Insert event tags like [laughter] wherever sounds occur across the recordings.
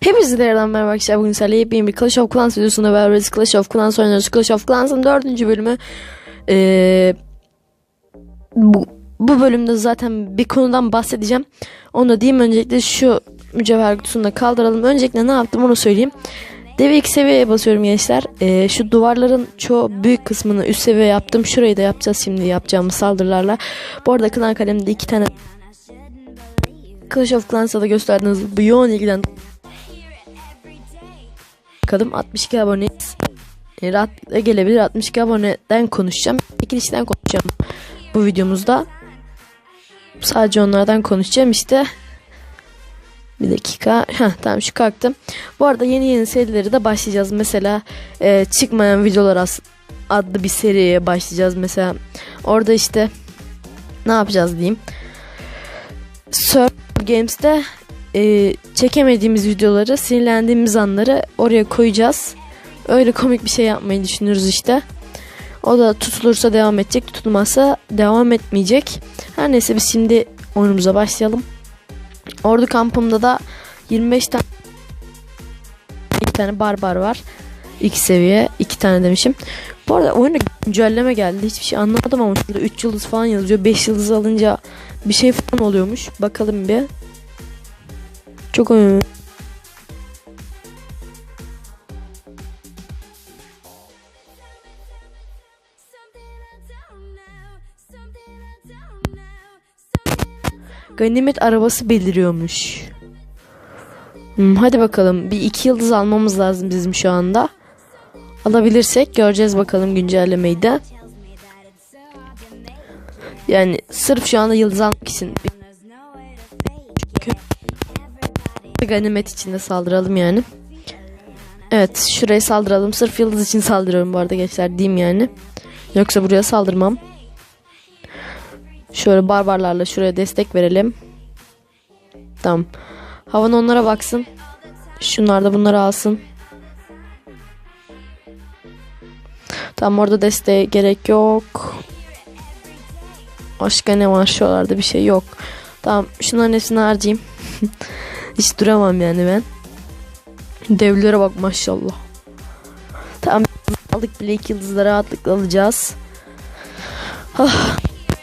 Hepinize tekrardan merhaba arkadaşlar. Bugün sizlerle yepyeni bir Clash of Clans videosunda beraberiz. Clash of Clans oynuyoruz. Clash of Clans'ın dördüncü bölümü. Ee, bu, bu bölümde zaten bir konudan bahsedeceğim. Onu da diyeyim. Öncelikle şu mücevher kutusunu da kaldıralım. Öncelikle ne yaptım onu söyleyeyim. Dev ilk seviyeye basıyorum gençler. Ee, şu duvarların çoğu büyük kısmını üst seviye yaptım. Şurayı da yapacağız şimdi yapacağımız saldırılarla. Bu arada klan kalemde iki tane Clash of Clans'ta da gösterdiğiniz bu yoğun ilgiden bakalım 62 aboneyiz. E, rahatlıkla gelebilir 62 aboneden konuşacağım. İkilişten konuşacağım bu videomuzda. Sadece onlardan konuşacağım işte. Bir dakika. Heh, tamam şu kalktım. Bu arada yeni yeni serileri de başlayacağız. Mesela e, çıkmayan videolar adlı bir seriye başlayacağız. Mesela orada işte ne yapacağız diyeyim. Surf Games'te e, çekemediğimiz videoları, sinirlendiğimiz anları oraya koyacağız. Öyle komik bir şey yapmayı düşünüyoruz işte. O da tutulursa devam edecek, tutulmazsa devam etmeyecek. Her neyse biz şimdi oyunumuza başlayalım. Ordu kampımda da 25 tane bir tane barbar var. İki seviye, iki tane demişim. Bu arada oyuna güncelleme geldi. Hiçbir şey anlamadım ama şurada 3 yıldız falan yazıyor. 5 yıldız alınca bir şey falan oluyormuş. Bakalım bir. Çok önemli. Ganimet arabası beliriyormuş. Hmm, hadi bakalım. Bir iki yıldız almamız lazım bizim şu anda. Alabilirsek göreceğiz bakalım güncellemeyi de. Yani sırf şu anda yıldız almak için ganimet içinde saldıralım yani. Evet şuraya saldıralım. Sırf yıldız için saldırıyorum bu arada gençler diyeyim yani. Yoksa buraya saldırmam. Şöyle barbarlarla şuraya destek verelim. Tamam. Havan onlara baksın. Şunlar da bunları alsın. Tamam orada desteğe gerek yok. Başka ne var şuralarda bir şey yok. Tamam şunların hepsini harcayayım. [laughs] Hiç duramam yani ben. Devlere bak maşallah. Tamam aldık bile iki yıldızları rahatlıkla alacağız. Ah,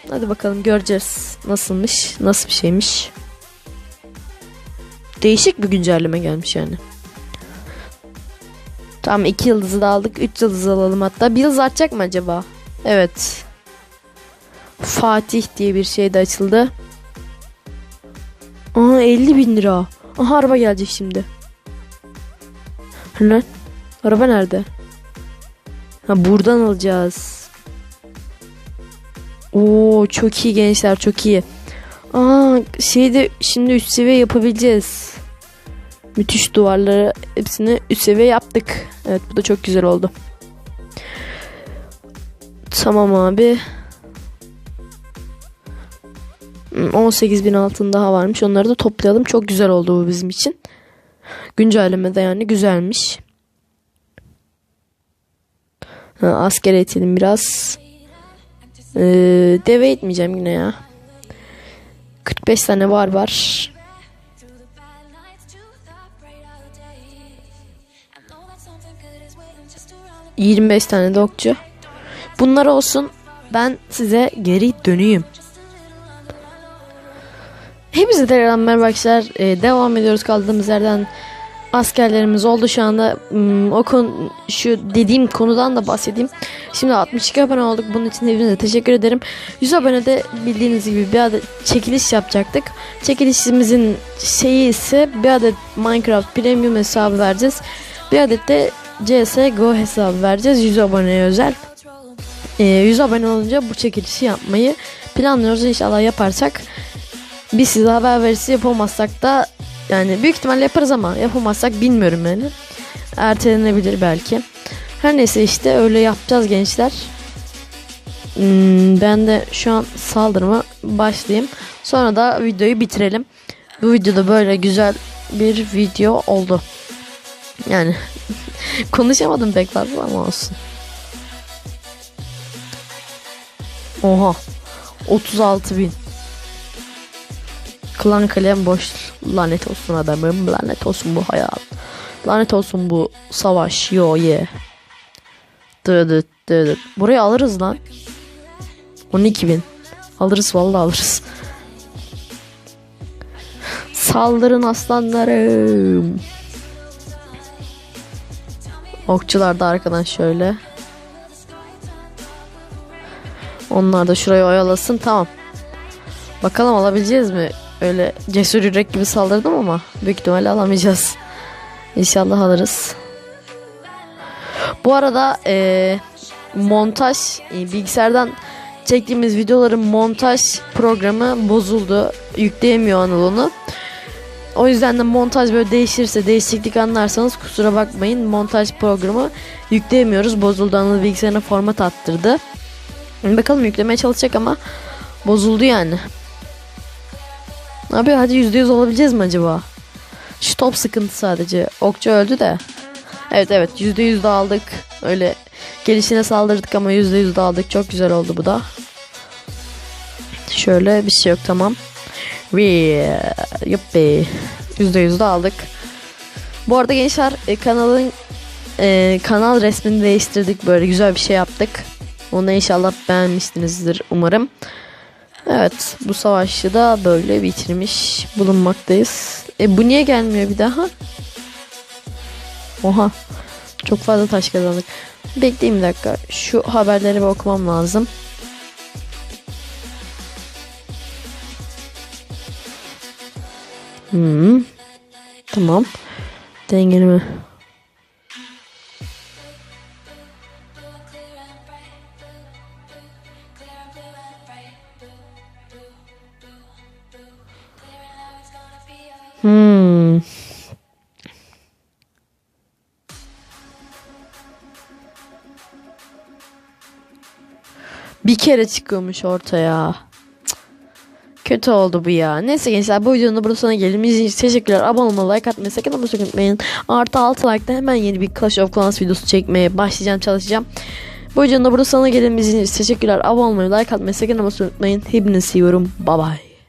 hadi bakalım göreceğiz. Nasılmış? Nasıl bir şeymiş? Değişik bir güncelleme gelmiş yani. Tamam iki yıldızı da aldık. Üç yıldız alalım hatta. Bir yıldız artacak mı acaba? Evet. Fatih diye bir şey de açıldı. Aa 50 bin lira. Aha araba gelecek şimdi. Lan araba nerede? Ha buradan alacağız. Oo çok iyi gençler çok iyi. Aa şeyde şimdi üst seviye yapabileceğiz. Müthiş duvarları hepsini üst seviye yaptık. Evet bu da çok güzel oldu. Tamam abi. 18 bin altın daha varmış. Onları da toplayalım. Çok güzel oldu bu bizim için. Güncelleme de yani güzelmiş. Ha, asker eğitelim biraz. Ee, deve etmeyeceğim yine ya. 45 tane var var. Yirmi beş tane de okçu. Bunlar olsun. Ben size geri döneyim. Hepinize tekrar merhaba arkadaşlar. Ee, devam ediyoruz kaldığımız yerden. Askerlerimiz oldu şu anda. Hmm, o konu, şu dediğim konudan da bahsedeyim. Şimdi 62 abone olduk. Bunun için hepinize teşekkür ederim. 100 abonede bildiğiniz gibi bir adet çekiliş yapacaktık. Çekilişimizin şeyi ise bir adet Minecraft Premium hesabı vereceğiz. Bir adet de CSGO hesabı vereceğiz. 100 aboneye özel. Ee, 100 abone olunca bu çekilişi yapmayı planlıyoruz. İnşallah yaparsak biz size haber verisi yapamazsak da yani büyük ihtimalle yaparız ama yapamazsak bilmiyorum yani. Ertelenebilir belki. Her neyse işte öyle yapacağız gençler. Hmm, ben de şu an saldırıma başlayayım. Sonra da videoyu bitirelim. Bu videoda böyle güzel bir video oldu. Yani [laughs] konuşamadım pek fazla ama olsun. Oha. 36 bin. Klan kalem boş. Lanet olsun adamım. Lanet olsun bu hayat. Lanet olsun bu savaş. Yo ye. Dıdıt dıdıt. Burayı alırız lan. 12 bin. Alırız vallahi alırız. [laughs] Saldırın aslanlarım. Okçular da arkadan şöyle. Onlar da şurayı oyalasın tamam. Bakalım alabileceğiz mi? Öyle cesur yürek gibi saldırdım ama büyük ihtimalle alamayacağız. İnşallah alırız. Bu arada eee, montaj e, bilgisayardan çektiğimiz videoların montaj programı bozuldu. Yükleyemiyor Anıl onu. O yüzden de montaj böyle değişirse değişiklik anlarsanız kusura bakmayın. Montaj programı yükleyemiyoruz. Bozuldu Anıl bilgisayarına format attırdı. Bakalım yüklemeye çalışacak ama bozuldu yani. Abi hadi %100 olabileceğiz mi acaba? Şu top sıkıntı sadece. Okçu öldü de. Evet evet %100 de aldık. Öyle gelişine saldırdık ama %100 de aldık. Çok güzel oldu bu da. Şöyle bir şey yok tamam. Ve yuppi. %100 de aldık. Bu arada gençler e, kanalın e, kanal resmini değiştirdik. Böyle güzel bir şey yaptık. Onu inşallah beğenmişsinizdir umarım. Evet bu savaşı da böyle bitirmiş bulunmaktayız. E bu niye gelmiyor bir daha? Oha. Çok fazla taş kazandık. Bekleyin bir dakika. Şu haberleri bir okumam lazım. Hmm. Tamam. Dengeleme. Hmm. Bir kere çıkıyormuş ortaya. Kötü oldu bu ya. Neyse gençler bu videonun da burada sonuna gelelim. İzlediğiniz için teşekkürler. Abone olmayı, like atmayı sakın ama unutmayın. Artı 6 like'da hemen yeni bir Clash of Clans videosu çekmeye başlayacağım, çalışacağım. Bu videonun da burada sonuna gelelim. İzlediğiniz için teşekkürler. Abone olmayı, like atmayı sakın ama unutmayın. Hepinizi seviyorum. Bye bye.